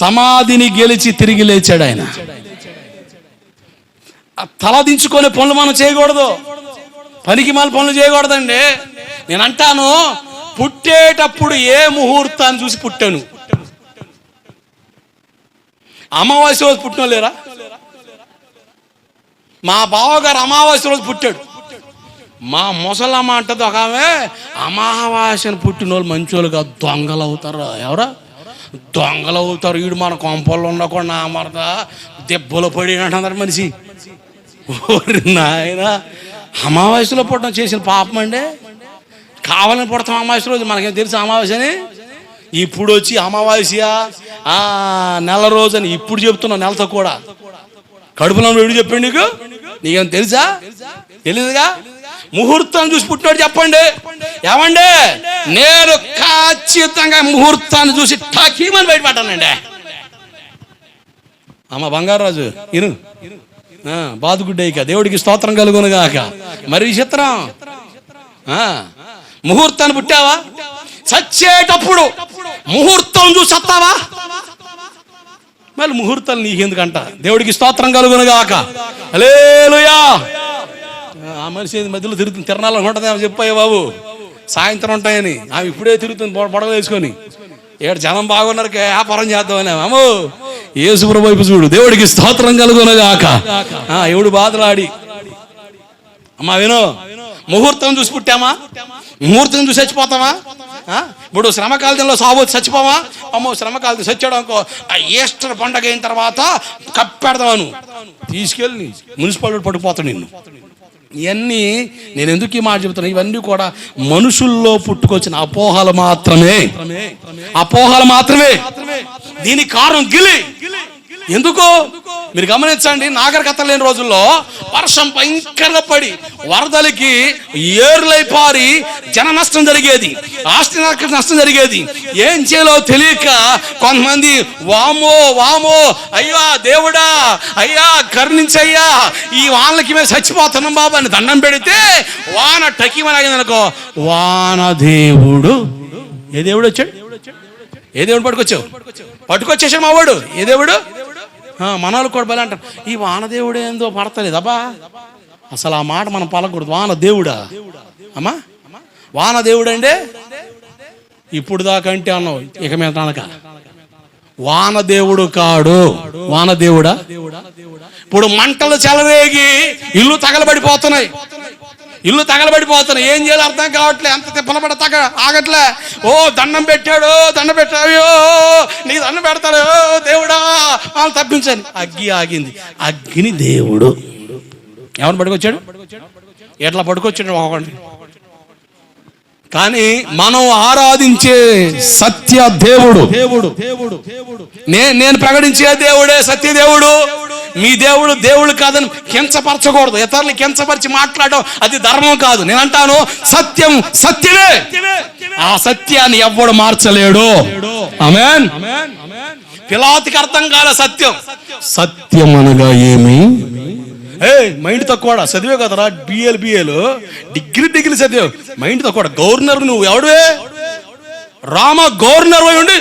సమాధిని గెలిచి తిరిగి లేచాడు ఆయన. తల దించుకునే పనులు మనం చేయకూడదు. పనికి మన పనులు చేయకూడదండి. నేను అంటాను పుట్టేటప్పుడు ఏ ముహూర్తాన్ని చూసి పుట్టాను? అమావాస్య రోజు పుట్టిన లేరా? మా బావగారు అమావాస్య రోజు పుట్టాడు. మా ముసలమ్మ అంటది ఒక ఆమె అమావాస్యను పుట్టిన వాళ్ళు మంచోళ్ళు కాదు దొంగలు అవుతారు ఎవరా? దొంగలు అవుతారు వీడు మన కొంపల్లో ఉండకుండా మరద దెబ్బలు పడినట్టు అంటున్నారు మనిషి. ఓరి నాయన అమావాస్యలో పుట్టడం చేసిన పాపం అండి. కావాలని పుడతాం అమావాస్య రోజు మనకేం తెలుసు అమావాస్యని? ఇప్పుడు వచ్చి అమావాస్య ఆ, నెల రోజు అని ఇప్పుడు చెప్తున్నా నెలతో కూడా. కడుపులో వీడు చెప్పండి నీకు? నీకేం తెలుసా? తెలియదుగా ముహూర్తం చూసి పుట్టినాడు చెప్పండి. ఏమండి? నేను ఖచ్చితంగా ముహూర్తాన్ని చూసి ఠకీమని బయటపడ్డానండి. అమ్మ బంగారాజు ఇను ఆ, బాదుగుడ్డేక దేవుడికి స్తోత్రం కలుగునుగాక. మరి విచిత్రం. ఆ, ముహూర్తాన్ని పుట్టావా? చచ్చేటప్పుడు ముహూర్తం చూసి వస్తావా మళ్ళీ ముహూర్తాలు నీకెందుకంట? దేవుడికి స్తోత్రం కలుగునుగాక. హల్లెలూయా. ఆ మనిషి మధ్యలో తిరుగుతుంది? తిరణాలు ఉంటుందేమో చెప్పాయి బాబు. సాయంత్రం ఉంటాయని. ఆమె ఇప్పుడే తిరుగుతుంది పొడవ వేసుకొని. ఏడు జనం బాగున్నారు వ్యాపారం చేద్దామని అమ్మో ఏసుప్రభు వైపు చూడు. దేవుడికి స్తోత్రం కలుగునగాక. ఆ, ఎవడు బాధలాడి. అమ్మా విను. ముహూర్తం చూసి పుట్టామా? ముహూర్తం చూసి చచ్చిపోతామా? ఇప్పుడు శ్రమకాలంలో సాగు చచ్చిపోవా? అమ్మో శ్రమకాలం చచ్చాడు అనుకో. ఆ ఈస్టర్ పండగ అయిన తర్వాత కప్పెడదాను తీసుకెళ్ళి మున్సిపాలిటీ పట్టుకుపోతాడు నిన్ను. ఇవన్నీ నేను ఎందుకు ఈ మాట చెబుతున్నా ఇవన్నీ కూడా మనుషుల్లో పుట్టుకొచ్చిన అపోహలు మాత్రమే. అపోహలు మాత్రమే. దీనికి కారణం గిలి. ఎందుకో? మీరు గమనించండి నాగరికత లేని రోజుల్లో వర్షం భయంకరంగా పడి వరదలకి ఏరులై పారి జన నష్టం జరిగేది ఆస్తి నష్ట- నష్టం జరిగేది. ఏం చేయాలో తెలియక కొంతమంది వామో వామో అయ్యా దేవుడా అయ్యా కరుణించయ్యా ఈ వానలకి మేము చచ్చిపోతున్నాం బాబు అని దండం పెడితే వాన టకిమని అనుకో వాన దేవుడు. ఏ దేవుడు వచ్చాడు? ఏ దేవుడు పట్టుకొచ్చావు? పట్టుకొచ్చేసాడు మా వాడు. ఏ దేవుడు? ఆ, కూడా బలి అంటారు. ఈ వానదేవుడు ఏందో పడతలేదు. అబ్బా అసలు ఆ మాట మనం పలకూడదు. వాన దేవుడా? అమ్మా వాన అంటే? ఇప్పుడు దాకా అంటే అన్నావు. ఇక మీద అనక వానదేవుడు కాడు. వానదేవుడా ఇప్పుడు మంటలు చెలరేగి ఇల్లు తగలబడిపోతున్నాయి. ఇల్లు తగలబడిపోతున్నాయి. ఏం చేయాలి అర్థం కావట్లే. అంత తిప్పలబడ తగ ఆగట్లే. ఓ దండం పెట్టాడు దండం పెట్టాడు. నీ దండం పెడతాడు. దేవుడా వాళ్ళు తప్పించాను అగ్గి ఆగింది. అగ్గిని దేవుడు. ఎవరిని పట్టుకొచ్చాడు? ఎట్లా పట్టుకొచ్చాడు ఒకటి కానీ మనం ఆరాధించే సత్య దేవుడు. దేవుడు. దేవుడు దేవుడు నేను ప్రకటించే దేవుడే సత్య దేవుడు. మీ దేవుడు దేవుడు కాదని కించపరచకూడదు. ఇతరులు కించపరిచి మాట్లాడడం అది ధర్మం కాదు. నేను అంటాను సత్యం సత్యమే. ఆ సత్యాన్ని ఎవ్వడు మార్చలేడు. ఆమేన్. పిలాతికి అర్థం కాల సత్యం. సత్యం అనగా ఏమి? ఏ మైండ్ తక్కువ చదివే కదరా? బిఎల్ బిఏలు డిగ్రీ డిగ్రీ చదివావు. మైండ్ తక్కువ గవర్నర్ నువ్వు ఎవడువే? రామ గవర్నర్ అయి ఉండి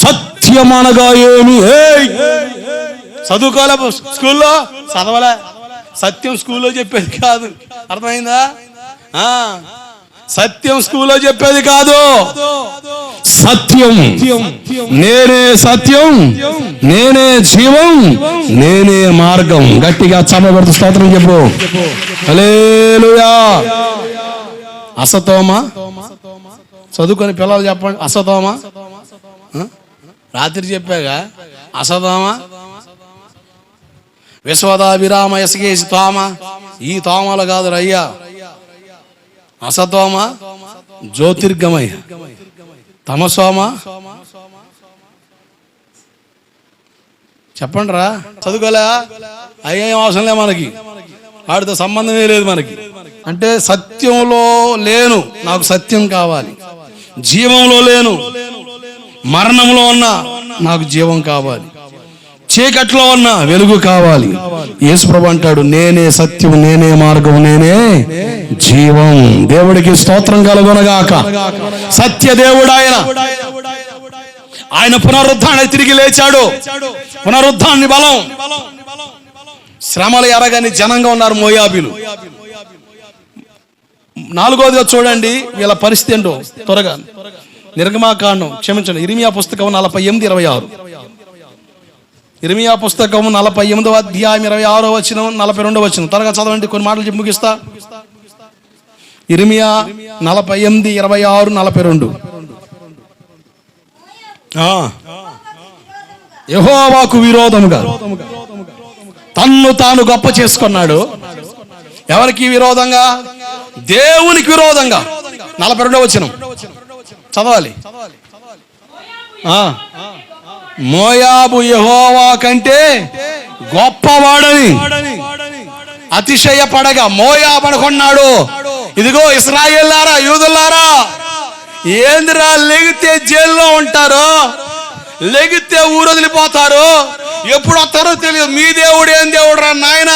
సత్యం అనగా ఏమి! చదువుకోలే స్కూల్లో? చదవలే. సత్యం స్కూల్లో చెప్పేది కాదు. అర్థమైందా? ఆ, సత్యం స్కూల్లో చెప్పేది కాదు. సత్యం. నేనే సత్యం. నేనే జీవం. నేనే మార్గం. గట్టిగా చదవబడుతు స్తోత్రం చెప్పు. హల్లెలూయా. అసతోమా? చదువుకొని పిల్లలు చెప్పండి. అసతోమా? రాత్రి చెప్పాగా. అసతోమా? విశ్వదా విరామ ఎసగేసి తోమ. ఈ తోమలు కాదు రయ్యా అసతోమ జ్యోతిర్గమయ. తమసోమ చెప్పండి రా చదువుకోలే? అయ్యే అవసరం లే మనకి. వాడితో సంబంధమే లేదు మనకి. అంటే సత్యంలో లేను. నాకు సత్యం కావాలి. జీవంలో లేను. మరణంలో ఉన్నా నాకు జీవం కావాలి. చీకట్లో ఉన్న వెలుగు కావాలి. యేసుప్రభు అంటాడు నేనే సత్యం నేనే మార్గం నేనే జీవం. దేవుడికి స్తోత్రం కలుగునగాక. సత్య దేవుడు ఆయన. ఆయన పునరుద్ధాన్ని తిరిగి లేచాడు. పునరుద్ధాన్ని బలం. శ్రమలు ఎరగని జనంగా ఉన్నారు మోయాబీలు. నాలుగోదిగా చూడండి వీళ్ళ పరిస్థితి ఏంటో త్వరగా. నిర్గమాకాండం క్షమించండి ఇరిమియా పుస్తకం నలభై ఎనిమిది ఇరవై ఆరు. ఇరిమియా పుస్తకం నలభై ఎనిమిదవ అధ్యాయం ఇరవై ఆరో వచ్చిన నలభై రెండో వచ్చిన త్వరగా చదవండి కొన్ని మాటలు చెప్పి ముగిస్తా. ఇరిమియా నలభై ఎనిమిది ఇరవై ఆరు నలభై రెండు. యహోవాకు విరోధముగా తన్ను తాను గొప్ప చేసుకున్నాడు. ఎవరికి విరోధంగా? దేవునికి విరోధంగా. నలభై రెండో వచ్చిన చదవాలి. మోయాబు యహోవా కంటే గొప్పవాడని అతిశయపడగా మోయాబనుకున్నాడు ఇదిగో ఇస్రాయేల్లారా యూదులారా ఏందిరా లెగితే జైల్లో ఉంటారు లెగితే ఊరు వదిలిపోతారు ఎప్పుడు వస్తారో తెలియదు. మీ దేవుడు ఏం దేవుడు రా నాయన?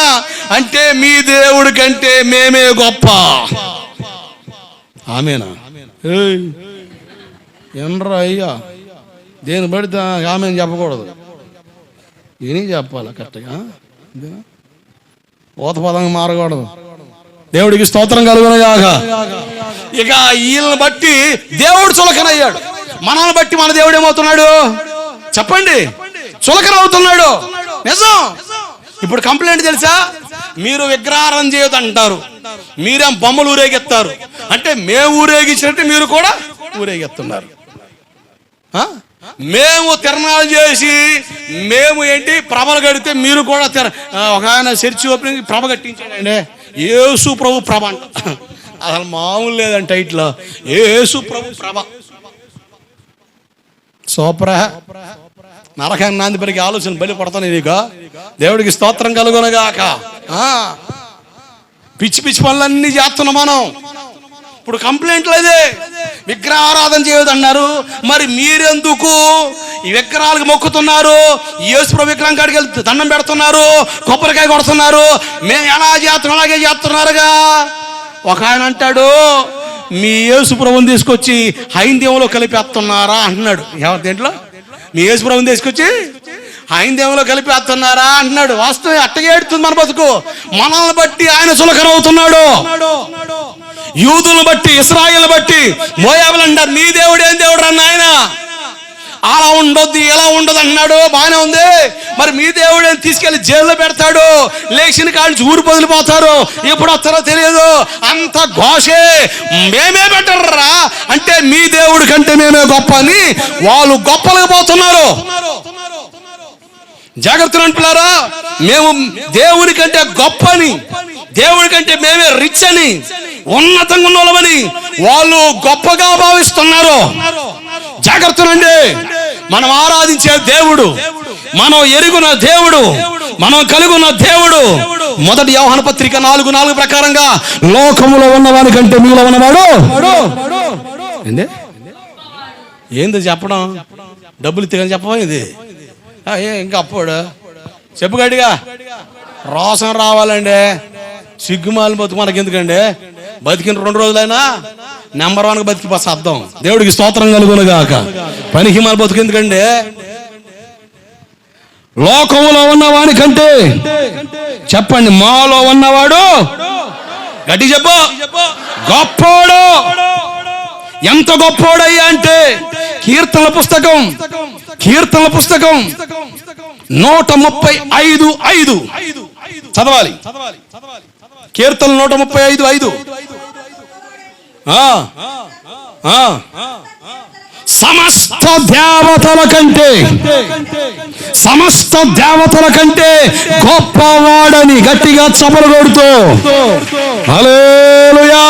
అంటే మీ దేవుడి కంటే మేమే గొప్ప. ఆమెనా? ఎన్రా అయ్యా. దేని పడితే ఆమె చెప్పకూడదు. ఈయన చెప్పాలి కరెక్ట్గా పోత పదంగా మారకూడదు. దేవుడికి స్తోత్రం కలుగునగాక ఇక వీళ్ళని బట్టి దేవుడు చులకనయ్యాడు. మనల్ని బట్టి మన దేవుడు ఏమవుతున్నాడు? చెప్పండి. చులకన అవుతున్నాడు నిజం. ఇప్పుడు కంప్లైంట్ తెలుసా? మీరు విగ్రహారం చేయదు అంటారు. మీరేం బొమ్మలు ఊరేగిస్తారు? అంటే మేము ఊరేగించినట్టు మీరు కూడా ఊరేగిస్తున్నారు. మేము తిరణాలు చేసి మేము ఏంటి ప్రభలు కడితే మీరు కూడా తిర ఒక ఆయన చర్చి ఓపెనింగ్ ప్రభ కట్టించాడండి యేసు ప్రభు ప్రభ అంట. అసలు మామూలు లేదంట ఇట్లా. యేసు ప్రభు ప్రభ. సోప్ర. నరకాన్ని నాంది పెరిగి ఆలోచన బలి పడతాను నీకు దేవుడికి స్తోత్రం కలుగునగాక. పిచ్చి పిచ్చి పనులన్నీ చేస్తున్నాం మనం. ఇప్పుడు కంప్లైంట్ అదే విగ్రహారాధన చేయొద్దన్నారు. మరి మీరెందుకు? ఈ విగ్రహాలకు మొక్కుతున్నారు. యేసుప్రభు విగ్రహం కాడికి వెళ్తే దండం పెడుతున్నారు. కొబ్బరికాయ కొడుతున్నారు. మేము ఎలా చేస్తున్నాం అలాగే చేస్తున్నారుగా. ఒక ఆయన అంటాడు మీ యేసుప్రభుని తీసుకొచ్చి హైందేవంలో కలిపేస్తున్నారా? అంటున్నాడు. ఎవరి దేంట్లో? మీ యేసుప్రభుని తీసుకొచ్చి హైందేవంలో కలిపేస్తున్నారా? అంటున్నాడు. వాస్తవం అట్టగేడుతుంది మన బతుకు. మనల్ని బట్టి ఆయన చులకనవుతున్నాడు యూదులను బట్టి ఇస్రాయిల్ బట్టి మోయాబులు అంటారు నీ దేవుడు ఏం దేవుడు అన్న ఆయన అలా ఉండొద్దు ఎలా ఉండదు అన్నాడు బాగానే ఉంది. మరి మీ దేవుడు తీసుకెళ్ళి జైల్లో పెడతాడు? లేచిన కాళ్ళు ఊరు వదిలిపోతారు ఎప్పుడు వస్తారో తెలియదు. అంత ఘోషే. మేమే బెటర్రా? అంటే మీ దేవుడి కంటే మేమే గొప్ప అని వాళ్ళు గొప్పలకు పోతున్నారు. జాగ్రత్తలు అంటున్నారా? మేము దేవుని కంటే గొప్పని. దేవుడి కంటే మేమే రిచ్ అని ఉన్నతంగా ఉన్నోళ్ళమని వాళ్ళు గొప్పగా భావిస్తున్నారు. జాగ్రత్తనండి మనం ఆరాధించే దేవుడు మనం ఎరుగున దేవుడు మనం కలుగున్న దేవుడు. మొదటి వ్యవహాన పత్రిక నాలుగు నాలుగు ప్రకారంగా లోకములో ఉన్నవాని కంటే మీలో ఉన్నవాడు ఏంది? చెప్పడం? డబ్బులు తిగని చెప్పవా ఇది ఇంకా అప్పుడు చెప్పు గట్టిగా. రోసం రావాలండి. సిగ్గుమాలు బతుకు మనకి ఎందుకండి బతికిన రెండు రోజులైనా నెంబర్ వన్ బతికి బస్ అర్థం దేవుడికి స్తోత్రం కలుగును గాక. పనికి మన బతుకు ఎందుకండి? లోకంలో ఉన్నవాడికంటే చెప్పండి మాలో ఉన్నవాడు గట్టి చెప్పు. గొప్పోడు. ఎంత గొప్పోడయ్యా అంటే కీర్తన పుస్తకం కీర్తన పుస్తకం నూట ముప్పై ఐదు ఐదు. చదవాలి చదవాలి చదవాలి. కీర్తన నూట ముప్పై ఐదు ఐదు. సమస్త దేవతల కంటే సమస్త దేవతల కంటే గొప్పవాడని గట్టిగా చపలు కొడుతూ. హల్లెలూయా.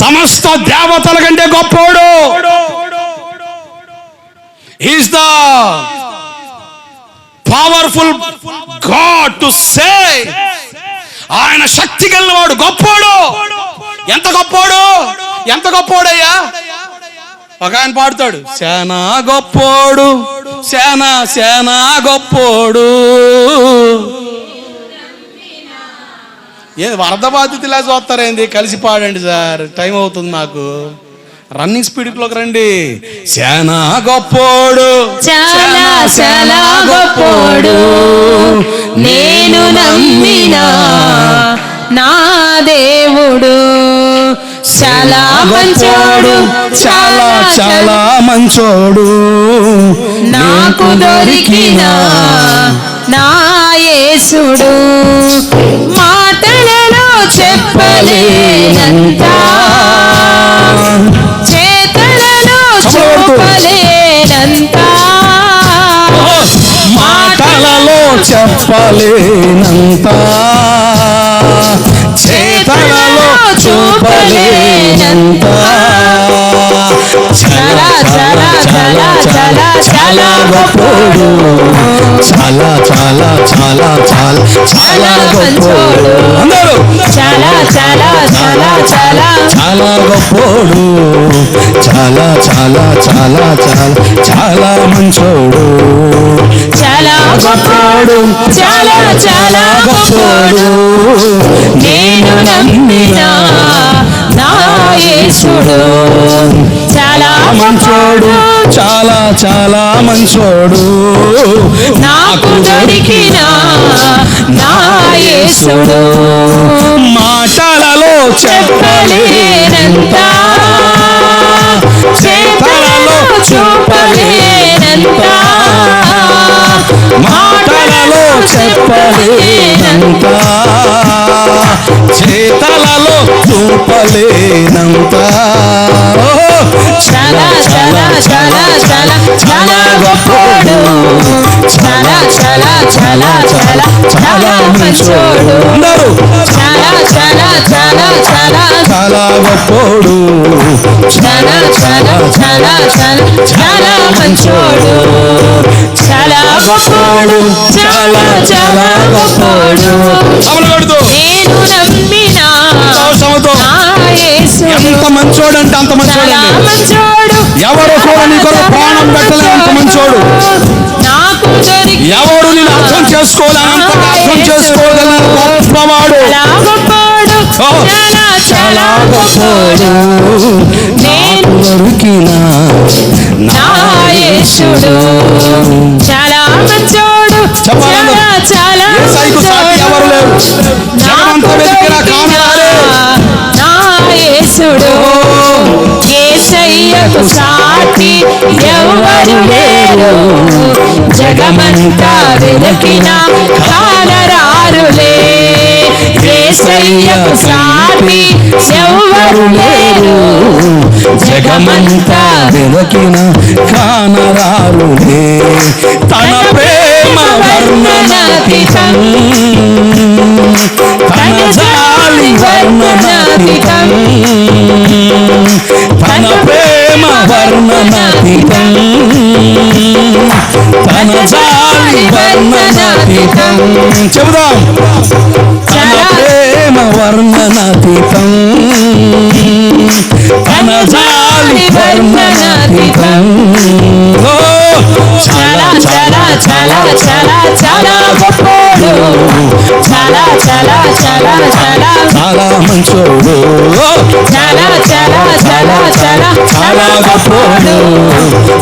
సమస్త దేవతల కంటే గొప్పవాడు is the powerful god to say ఆయన శక్తి వాడు గొప్పోడు. ఎంత గొప్పోడు? ఎంత గొప్పోడయ్యా? ఒక ఆయన పాడుతాడు శానా గొప్పోడు శానా శానా గొప్పోడు. ఏ వరద బాధితులా చూస్తారేంది? కలిసి పాడండి సార్ టైం అవుతుంది నాకు రన్నింగ్ స్పీడ్లోకి రండి. శానా గొప్పోడు. చాలా చాలా గొప్పోడు. నేను నమ్మిన నా దేవుడు. చాలా మంచోడు చాలా చాలా మంచోడు. నాకు దొరికిన నా యేసుడు. మాటలలో చెప్పలేనంత చెప్పలేనంత. చేతలలో చూపలేనంత. చాలా చాలా చాలా చాలా చాలా గొప్పోడు చాలా చాలా చాలా చాలా చాలా గొప్పోడు చాలా చాలా చాలా చాలా చాలా గొప్పోడు చాలా చాలా చాలా చాలా చాలా మంచోడు చాలా గొప్పోడు చాలా చాలా గొప్పోడు నేను నమ్మిన నా యేసుడు చాలా మంచోడు. చాలా చాలా మంచోడు. నాకు దొరికిన నా యేసుడు. మాటలలో చెప్పలేనంత. చేతలలో చూపలేనంత. మాటలలో చెప్పలేనంత. చేతలలో చూపలేనంత. చాలా చాలా చాలా చాలా చాలా గొప్పోడు. చాలా చాలా చాలా చాలా చాలా మంచోడు గొప్పోడు చాలా చాలా చాలా చాలా చాలా మంచోడు చాలా గొప్పోడు చాలా చాలా గొప్పోడు నేను నమ్మిన ఎంత మంచోడు అంటే అంత మంచోడు. ఎవరు కూడా నీ కొరకు ప్రాణం పెట్టలే అంత మంచోడు. నాకు దొరికి ఎవడు నేను అర్థం అంతగా అర్థం చేసుకోగల గొప్పవాడు. గొప్పోడు నేను దొరికిన నా యేసుడు. చాలా మంచోడు. చాలా చాలా ఏసైకు సాటి ఎవరు లేరు? జగమంతా వెతికిన కానురాలే నా యేసుడు. ఏసయ్యకు సాటి ఎవరు లేరు? జగమంతా వెతికిన కానరారులే. ఏసయ్యకు సాటి ఎవరు లేరు. జగమంతా వెదకిన కానరారులే తన ప్రేమ వర్ణనాతీతం తన జాలి వర్ణనాతీతం తన ప్రేమ వర్ణనాతీతం తన జాలి వర్ణనాతీతం చెబుదాం. తన ప్రేమ వర్ణనాతీతం. తన జాలి వర్ణనాతీతం ఓ చల చల చల చాలా. చాలా చాలా చాలా చాలా. చాలా మంచోడు. చాలా చాలా చాలా చాలా. చాలా గొప్పోడు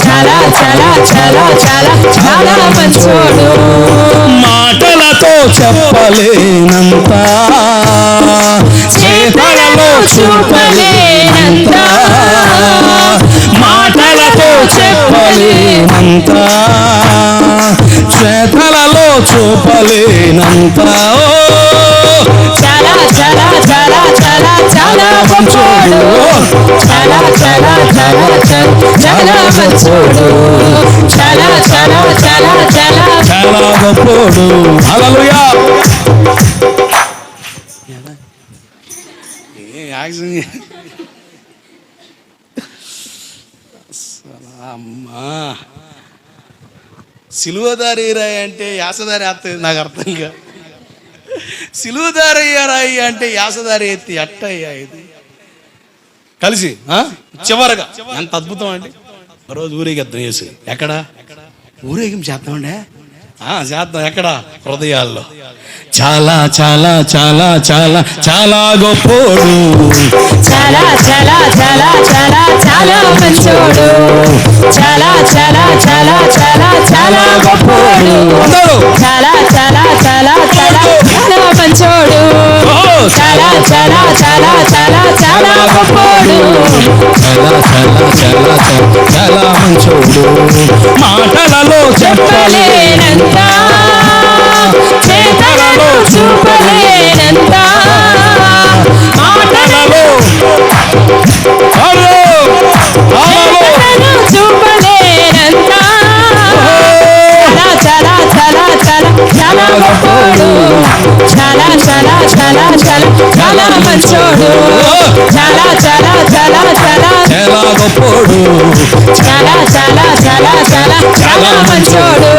చాలా చాలా చాలా చాలా చాలా మంచోడు. మాటలతో చెప్పలేనంత చేతలలో చూపలేనంత మాటలతో చెప్పలేనంత చేతలలో ఓ. చాలా చాలా చాలా చాలా చాలా గొప్పోడు చాలా చాలా చాలా చాలా చాలా మంచోడు. చాలా చాలా చాలా చాలా. చాలా గొప్పోడు హల్లెలూయా. ఏ అమ్మా సిలువదారి రాయి అంటే యాసదారి ఎత్తది నాకు అర్థం కాదు. సిలువదారి రాయి అంటే యాసదారి ఎత్తి అట్టయ్యా ఇది కలిసి ఆ? చివరగా ఎంత అద్భుతం అండి రోజు ఊరేగిద్దాం చేసి ఎక్కడ ఊరేగింపు చేద్దామండే చేద్దాం ఎక్కడ హృదయాల్లో చాలా చాలా చాలా చాలా చాలా గొప్పోడు చాలా చాలా చాలా చాలా చాలా మంచోడు చాలా చాలా చాలా చాలా చాలా గొప్పోడు చాలా చాలా చాలా చాలా చాలా చాలా చాలా చాలా గొప్పోడు చాలా చాలా చాలా చాలా మంచోడు. మాటలలో చెప్పలేనంత చేతలలో చూపలేనంత. మాటలలో చాలా చాలా చాలా చాలా మంచోడు చాలా చాలా చాలా చాలా చాలా గొప్పోడు చాలా చాలా చాలా చాలా చాలా మంచోడు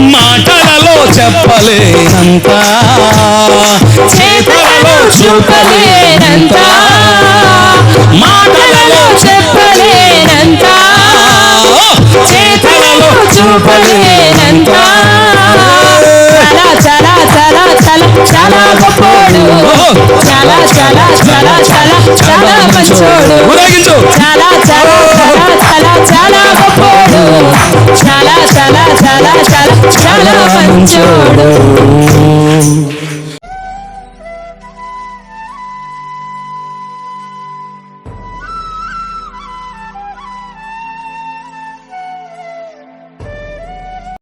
మాటలలో చెప్పలేనంత. చేతలలో చూపలేనంత. మాటలలో చెప్పలేనంత. చేతలలో చూపలేనంత. చాలా గొప్పోడు. చాలా చాలా చాలా చాలా చాలా మంచోడు. చాలా చాలా చాలా చాలా గొప్పోడు. చాలా చాలా చాలా చాలా చాలా మంచోడు.